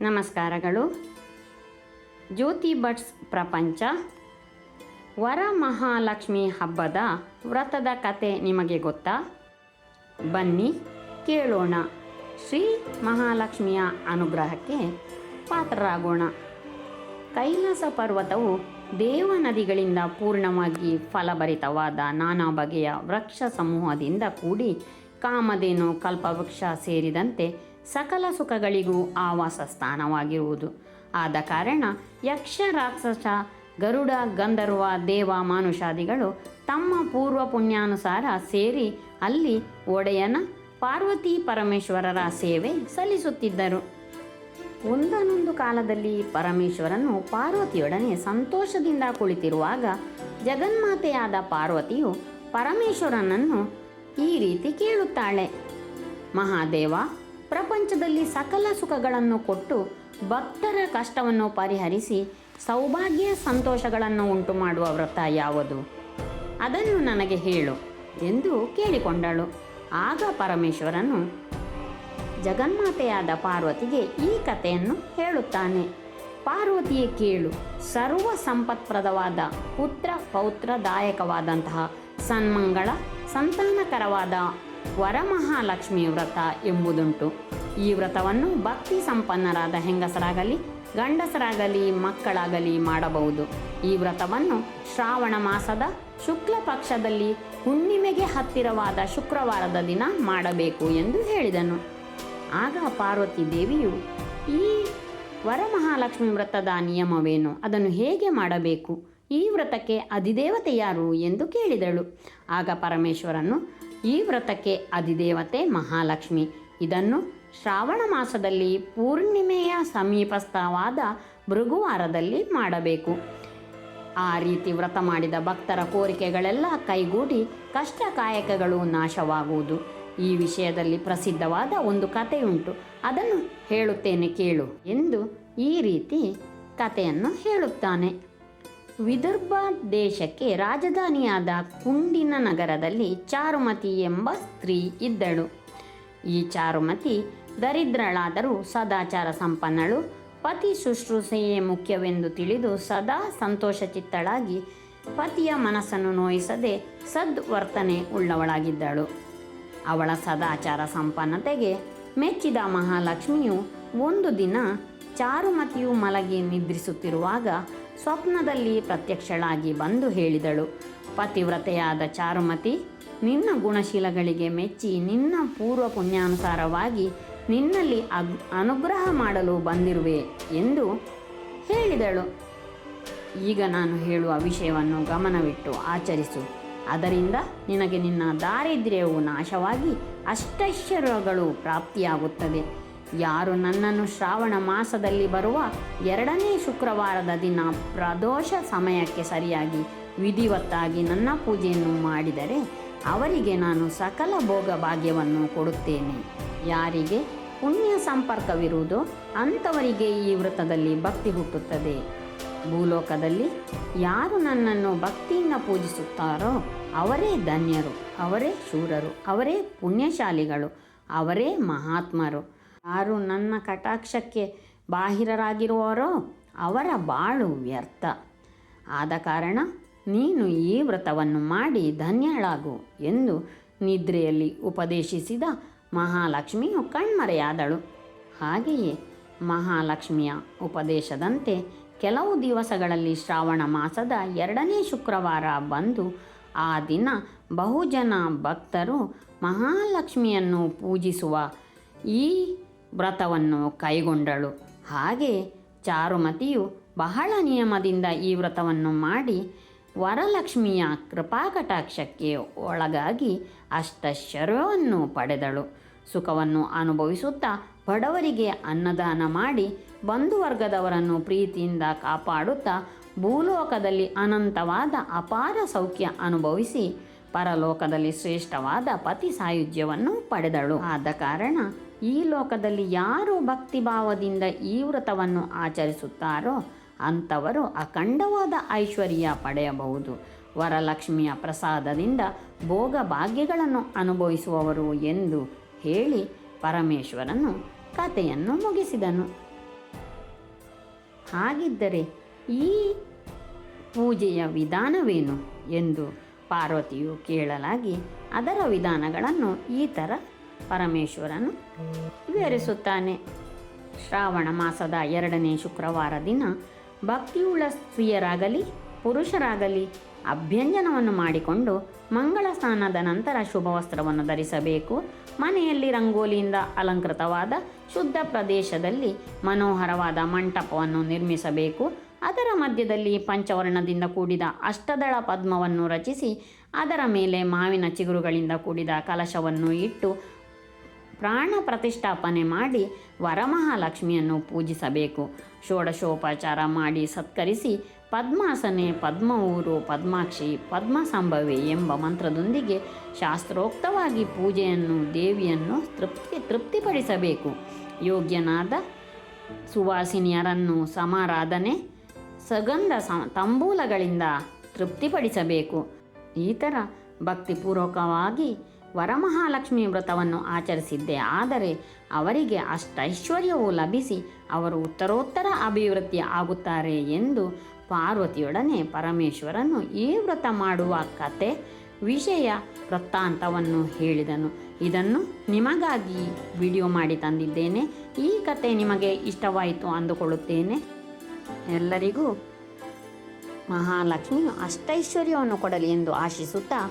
ನಮಸ್ಕಾರಗಳು. ಜ್ಯೋತಿ ಭಟ್ಸ್ ಪ್ರಪಂಚ. ವರಮಹಾಲಕ್ಷ್ಮಿ ಹಬ್ಬದ ವ್ರತದ ಕತೆ ನಿಮಗೆ ಗೊತ್ತಾ? ಬನ್ನಿ ಕೇಳೋಣ. ಶ್ರೀ ಮಹಾಲಕ್ಷ್ಮಿಯ ಅನುಗ್ರಹಕ್ಕೆ ಪಾತ್ರರಾಗೋಣ. ಕೈಲಾಸ ಪರ್ವತವು ದೇವ ನದಿಗಳಿಂದ ಪೂರ್ಣವಾಗಿ ಫಲಭರಿತವಾದ ನಾನಾ ಬಗೆಯ ವೃಕ್ಷ ಸಮೂಹದಿಂದ ಕೂಡಿ ಕಾಮಧೇನು ಕಲ್ಪವೃಕ್ಷ ಸೇರಿದಂತೆ ಸಕಲ ಸುಖಗಳಿಗೂ ಆವಾಸ ಸ್ಥಾನವಾಗಿರುವುದು. ಆದ ಕಾರಣ ಯಕ್ಷ, ರಾಕ್ಷಸ, ಗರುಡ, ಗಂಧರ್ವ, ದೇವ, ಮಾನುಷಾದಿಗಳು ತಮ್ಮ ಪೂರ್ವ ಪುಣ್ಯಾನುಸಾರ ಸೇರಿ ಅಲ್ಲಿ ಒಡೆಯನ ಪಾರ್ವತಿ ಪರಮೇಶ್ವರರ ಸೇವೆ ಸಲ್ಲಿಸುತ್ತಿದ್ದರು. ಒಂದನೊಂದು ಕಾಲದಲ್ಲಿ ಪರಮೇಶ್ವರನು ಪಾರ್ವತಿಯೊಡನೆ ಸಂತೋಷದಿಂದ ಕುಳಿತಿರುವಾಗ ಜಗನ್ಮಾತೆಯಾದ ಪಾರ್ವತಿಯು ಪರಮೇಶ್ವರನನ್ನು ಈ ರೀತಿ ಕೇಳುತ್ತಾಳೆ. ಮಹಾದೇವ ಪ್ರಪಂಚದಲ್ಲಿ ಸಕಲ ಸುಖಗಳನ್ನು ಕೊಟ್ಟು ಭಕ್ತರ ಕಷ್ಟವನ್ನು ಪರಿಹರಿಸಿ ಸೌಭಾಗ್ಯ ಸಂತೋಷಗಳನ್ನು ಉಂಟು ಮಾಡುವ ವ್ರತ ಯಾವುದು? ಅದನ್ನು ನನಗೆ ಹೇಳು ಎಂದು ಕೇಳಿಕೊಂಡಳು. ಆಗ ಪರಮೇಶ್ವರನು ಜಗನ್ಮಾತೆಯಾದ ಪಾರ್ವತಿಗೆ ಈ ಕಥೆಯನ್ನು ಹೇಳುತ್ತಾನೆ. ಪಾರ್ವತಿಯೇ ಕೇಳು, ಸರ್ವ ಸಂಪತ್ಪ್ರದವಾದ, ಪುತ್ರ ಪೌತ್ರದಾಯಕವಾದಂತಹ, ಸನ್ಮಂಗಳ, ಸಂತಾನಕರವಾದ ವರಮಹಾಲಕ್ಷ್ಮಿ ವ್ರತ ಎಂಬುದುಂಟು. ಈ ವ್ರತವನ್ನು ಭಕ್ತಿ ಸಂಪನ್ನರಾದ ಹೆಂಗಸರಾಗಲಿ, ಗಂಡಸರಾಗಲಿ, ಮಕ್ಕಳಾಗಲಿ ಮಾಡಬಹುದು. ಈ ವ್ರತವನ್ನು ಶ್ರಾವಣ ಮಾಸದ ಶುಕ್ಲ ಪಕ್ಷದಲ್ಲಿ ಹುಣ್ಣಿಮೆಗೆ ಹತ್ತಿರವಾದ ಶುಕ್ರವಾರದ ದಿನ ಮಾಡಬೇಕು ಎಂದು ಹೇಳಿದನು. ಆಗ ಪಾರ್ವತಿ ದೇವಿಯು, ಈ ವರಮಹಾಲಕ್ಷ್ಮಿ ವ್ರತದ ನಿಯಮವೇನು? ಅದನ್ನು ಹೇಗೆ ಮಾಡಬೇಕು? ಈ ವ್ರತಕ್ಕೆ ಅಧಿದೇವತೆ ಯಾರು? ಎಂದು ಕೇಳಿದಳು. ಆಗ ಪರಮೇಶ್ವರನು ಈ ವ್ರತಕ್ಕೆ ಅಧಿದೇವತೆ ಮಹಾಲಕ್ಷ್ಮಿ. ಇದನ್ನು ಶ್ರಾವಣ ಮಾಸದಲ್ಲಿ ಪೂರ್ಣಿಮೆಯ ಸಮೀಪಸ್ಥವಾದ ಭೃಗುವಾರದಲ್ಲಿ ಮಾಡಬೇಕು. ಆ ರೀತಿ ವ್ರತ ಮಾಡಿದ ಭಕ್ತರ ಕೋರಿಕೆಗಳೆಲ್ಲ ಕೈಗೂಡಿ ಕಷ್ಟ ಕಾಯಕಗಳು ನಾಶವಾಗುವುದು. ಈ ವಿಷಯದಲ್ಲಿ ಪ್ರಸಿದ್ಧವಾದ ಒಂದು ಕಥೆಯುಂಟು. ಅದನ್ನು ಹೇಳುತ್ತೇನೆ ಕೇಳು ಎಂದು ಈ ರೀತಿ ಕಥೆಯನ್ನು ಹೇಳುತ್ತಾನೆ. ವಿದರ್ಭ ದೇಶಕ್ಕೆ ರಾಜಧಾನಿಯಾದ ಕುಂಡಿನ ನಗರದಲ್ಲಿ ಚಾರುಮತಿ ಎಂಬ ಸ್ತ್ರೀ ಇದ್ದಳು. ಈ ಚಾರುಮತಿ ದರಿದ್ರಳಾದರೂ ಸದಾಚಾರ ಸಂಪನ್ನಳು. ಪತಿ ಶುಶ್ರೂಷೆಯೇ ಮುಖ್ಯವೆಂದು ತಿಳಿದು ಸದಾ ಸಂತೋಷಚಿತ್ತಳಾಗಿ ಪತಿಯ ಮನಸ್ಸನ್ನು ನೋಯಿಸದೆ ಸದ್ವರ್ತನೆ ಉಳ್ಳವಳಾಗಿದ್ದಳು. ಅವಳ ಸದಾಚಾರ ಸಂಪನ್ನತೆಗೆ ಮೆಚ್ಚಿದ ಮಹಾಲಕ್ಷ್ಮಿಯು ಒಂದು ದಿನ ಚಾರುಮತಿಯು ಮಲಗಿ ನಿದ್ರಿಸುತ್ತಿರುವಾಗ ಸ್ವಪ್ನದಲ್ಲಿ ಪ್ರತ್ಯಕ್ಷಳಾಗಿ ಬಂದು ಹೇಳಿದಳು. ಪತಿವ್ರತೆಯಾದ ಚಾರುಮತಿ, ನಿನ್ನ ಗುಣಶೀಲಗಳಿಗೆ ಮೆಚ್ಚಿ ನಿನ್ನ ಪೂರ್ವ ಪುಣ್ಯಾನುಸಾರವಾಗಿ ನಿನ್ನಲ್ಲಿ ಅಗ್, ಅನುಗ್ರಹ ಮಾಡಲು ಬಂದಿರುವೆ ಎಂದು ಹೇಳಿದಳು. ಈಗ ನಾನು ಹೇಳುವ ವಿಷಯವನ್ನು ಗಮನವಿಟ್ಟು ಆಚರಿಸು. ಅದರಿಂದ ನಿನಗೆ ನಿನ್ನ ದಾರಿದ್ರ್ಯವು ನಾಶವಾಗಿ ಅಷ್ಟೈಶ್ವರ್ಯಗಳು ಪ್ರಾಪ್ತಿಯಾಗುತ್ತದೆ. ಯಾರು ನನ್ನನ್ನು ಶ್ರಾವಣ ಮಾಸದಲ್ಲಿ ಬರುವ ಎರಡನೇ ಶುಕ್ರವಾರದ ದಿನ ಪ್ರದೋಷ ಸಮಯಕ್ಕೆ ಸರಿಯಾಗಿ ವಿಧಿವತ್ತಾಗಿ ನನ್ನ ಪೂಜೆಯನ್ನು ಮಾಡಿದರೆ ಅವರಿಗೆ ನಾನು ಸಕಲ ಭೋಗ ಭಾಗ್ಯವನ್ನು ಕೊಡುತ್ತೇನೆ. ಯಾರಿಗೆ ಪುಣ್ಯ ಸಂಪರ್ಕವಿರುವುದೋ ಅಂಥವರಿಗೆ ಈ ವ್ರತದಲ್ಲಿ ಭಕ್ತಿ ಹುಟ್ಟುತ್ತದೆ. ಭೂಲೋಕದಲ್ಲಿ ಯಾರು ನನ್ನನ್ನು ಭಕ್ತಿಯಿಂದ ಪೂಜಿಸುತ್ತಾರೋ ಅವರೇ ಧನ್ಯರು, ಅವರೇ ಶೂರರು, ಅವರೇ ಪುಣ್ಯಶಾಲಿಗಳು, ಅವರೇ ಮಹಾತ್ಮರು. ಯಾರು ನನ್ನ ಕಟಾಕ್ಷಕ್ಕೆ ಬಾಹಿರರಾಗಿರುವರೋ ಅವರ ಬಾಳು ವ್ಯರ್ಥ. ಆದ ಕಾರಣ ನೀನು ಈ ವ್ರತವನ್ನು ಮಾಡಿ ಧನ್ಯಳಾಗು ಎಂದು ನಿದ್ರೆಯಲ್ಲಿ ಉಪದೇಶಿಸಿದ ಮಹಾಲಕ್ಷ್ಮಿಯು ಕಣ್ಮರೆಯಾದಳು. ಹಾಗೆಯೇ ಮಹಾಲಕ್ಷ್ಮಿಯ ಉಪದೇಶದಂತೆ ಕೆಲವು ದಿವಸಗಳಲ್ಲಿ ಶ್ರಾವಣ ಮಾಸದ ಎರಡನೇ ಶುಕ್ರವಾರ ಬಂದು ಆ ದಿನ ಬಹುಜನ ಭಕ್ತರು ಮಹಾಲಕ್ಷ್ಮಿಯನ್ನು ಪೂಜಿಸುವ ಈ ವ್ರತವನ್ನು ಕೈಗೊಂಡಳು. ಹಾಗೆ ಚಾರುಮತಿಯು ಬಹಳ ನಿಯಮದಿಂದ ಈ ವ್ರತವನ್ನು ಮಾಡಿ ವರಲಕ್ಷ್ಮಿಯ ಕೃಪಾಕಟಾಕ್ಷಕ್ಕೆ ಒಳಗಾಗಿ ಅಷ್ಟೈಶ್ವರ್ಯವನ್ನು ಪಡೆದಳು. ಸುಖವನ್ನು ಅನುಭವಿಸುತ್ತಾ ಬಡವರಿಗೆ ಅನ್ನದಾನ ಮಾಡಿ ಬಂಧುವರ್ಗದವರನ್ನು ಪ್ರೀತಿಯಿಂದ ಕಾಪಾಡುತ್ತಾ ಭೂಲೋಕದಲ್ಲಿ ಅನಂತವಾದ ಅಪಾರ ಸೌಖ್ಯ ಅನುಭವಿಸಿ ಪರಲೋಕದಲ್ಲಿ ಶ್ರೇಷ್ಠವಾದ ಪತಿ ಸಾಯುಜ್ಯವನ್ನು ಪಡೆದಳು. ಆದ ಕಾರಣ ಈ ಲೋಕದಲ್ಲಿ ಯಾರು ಭಕ್ತಿಭಾವದಿಂದ ಈ ವ್ರತವನ್ನು ಆಚರಿಸುತ್ತಾರೋ ಅಂಥವರು ಅಖಂಡವಾದ ಐಶ್ವರ್ಯ ಪಡೆಯಬಹುದು. ವರಲಕ್ಷ್ಮಿಯ ಪ್ರಸಾದದಿಂದ ಭೋಗ ಭಾಗ್ಯಗಳನ್ನು ಅನುಭವಿಸುವವರು ಎಂದು ಹೇಳಿ ಪರಮೇಶ್ವರನು ಕಥೆಯನ್ನು ಮುಗಿಸಿದನು. ಹಾಗಿದ್ದರೆ ಈ ಪೂಜೆಯ ವಿಧಾನವೇನು? ಎಂದು ಪಾರ್ವತಿಯು ಕೇಳಲಾಗಿ, ಅದರ ವಿಧಾನಗಳನ್ನು ಈ ಥರ ಪರಮೇಶ್ವರನು ವಿವರಿಸುತ್ತಾನೆ. ಶ್ರಾವಣ ಮಾಸದ ಎರಡನೇ ಶುಕ್ರವಾರ ದಿನ ಭಕ್ತಿಯುಳ್ಳ ಸ್ತ್ರೀಯರಾಗಲಿ, ಪುರುಷರಾಗಲಿ ಅಭ್ಯಂಜನವನ್ನು ಮಾಡಿಕೊಂಡು ಮಂಗಳ ಸ್ನಾನದ ನಂತರ ಶುಭ ವಸ್ತ್ರವನ್ನು ಧರಿಸಬೇಕು. ಮನೆಯಲ್ಲಿ ರಂಗೋಲಿಯಿಂದ ಅಲಂಕೃತವಾದ ಶುದ್ಧ ಪ್ರದೇಶದಲ್ಲಿ ಮನೋಹರವಾದ ಮಂಟಪವನ್ನು ನಿರ್ಮಿಸಬೇಕು. ಅದರ ಮಧ್ಯದಲ್ಲಿ ಪಂಚವರ್ಣದಿಂದ ಕೂಡಿದ ಅಷ್ಟದಳ ಪದ್ಮವನ್ನು ರಚಿಸಿ, ಅದರ ಮೇಲೆ ಮಾವಿನ ಚಿಗುರುಗಳಿಂದ ಕೂಡಿದ ಕಲಶವನ್ನು ಇಟ್ಟು ಪ್ರಾಣ ಪ್ರತಿಷ್ಠಾಪನೆ ಮಾಡಿ ವರಮಹಾಲಕ್ಷ್ಮಿಯನ್ನು ಪೂಜಿಸಬೇಕು. ಷೋಡಶೋಪಚಾರ ಮಾಡಿ ಸತ್ಕರಿಸಿ ಪದ್ಮಾಸನೆ ಪದ್ಮ ಊರು ಪದ್ಮಾಕ್ಷಿ ಪದ್ಮ ಸಂಭವಿ ಎಂಬ ಮಂತ್ರದೊಂದಿಗೆ ಶಾಸ್ತ್ರೋಕ್ತವಾಗಿ ಪೂಜೆಯನ್ನು, ದೇವಿಯನ್ನು ತೃಪ್ತಿ, ತೃಪ್ತಿಪಡಿಸಬೇಕು. ಯೋಗ್ಯನಾದ ಸುವಾಸಿನಿಯರನ್ನು ಸಮಾರಾಧನೆ, ಸಗಂಧ ತಂಬೂಲಗಳಿಂದ ತೃಪ್ತಿಪಡಿಸಬೇಕು. ಈ ಥರ ಭಕ್ತಿಪೂರ್ವಕವಾಗಿ ವರಮಹಾಲಕ್ಷ್ಮಿ ವ್ರತವನ್ನು ಆಚರಿಸಿದ್ದೆ. ಆದರೆ ಅವರಿಗೆ ಅಷ್ಟೈಶ್ವರ್ಯವು ಲಭಿಸಿ ಅವರು ಉತ್ತರೋತ್ತರ ಅಭಿವೃದ್ಧಿ ಆಗುತ್ತಾರೆ ಎಂದು ಪಾರ್ವತಿಯೊಡನೆ ಪರಮೇಶ್ವರನು ಈ ವ್ರತ ಮಾಡುವ ಕತೆ ವಿಷಯ ವೃತ್ತಾಂತವನ್ನು ಹೇಳಿದನು. ಇದನ್ನು ನಿಮಗಾಗಿ ವಿಡಿಯೋ ಮಾಡಿ ತಂದಿದ್ದೇನೆ. ಈ ಕತೆ ನಿಮಗೆ ಇಷ್ಟವಾಯಿತು ಅಂದುಕೊಳ್ಳುತ್ತೇನೆ. ಎಲ್ಲರಿಗೂ ಮಹಾಲಕ್ಷ್ಮಿಯು ಅಷ್ಟೈಶ್ವರ್ಯವನ್ನು ಕೊಡಲಿ ಎಂದು ಆಶಿಸುತ್ತಾ